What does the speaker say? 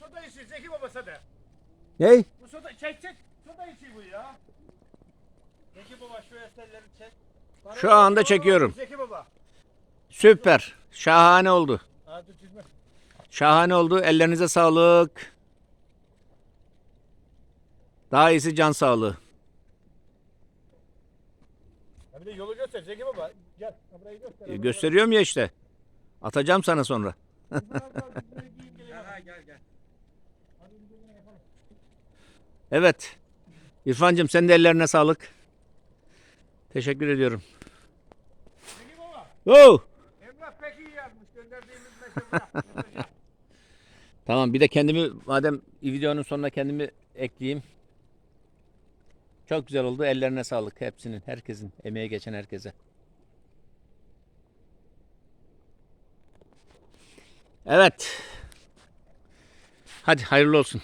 soda içi Zeki Baba soda. Ney? Bu soda çek çek. Soda içi bu ya. Zeki Baba şu eserleri çek. Şu anda çekiyorum. Zeki Baba. Süper. Şahane oldu. Aa dur çizme. Şahane oldu. Ellerinize sağlık. Daha iyisi can sağlığı. Ya bir de yolu göster Zeki Baba. Gel. ha Burayı göster. E, Gösteriyorum ya işte. Atacağım sana sonra. Ha gel gel. Evet. İrfancığım sen de ellerine sağlık. Teşekkür ediyorum. Zeki Baba. Oo! Emrah pek iyi yazmış. Gönderdiğimiz mesajı. Tamam bir de kendimi madem videonun sonuna kendimi ekleyeyim. Çok güzel oldu. Ellerine sağlık hepsinin, herkesin, emeğe geçen herkese. Evet. Hadi hayırlı olsun.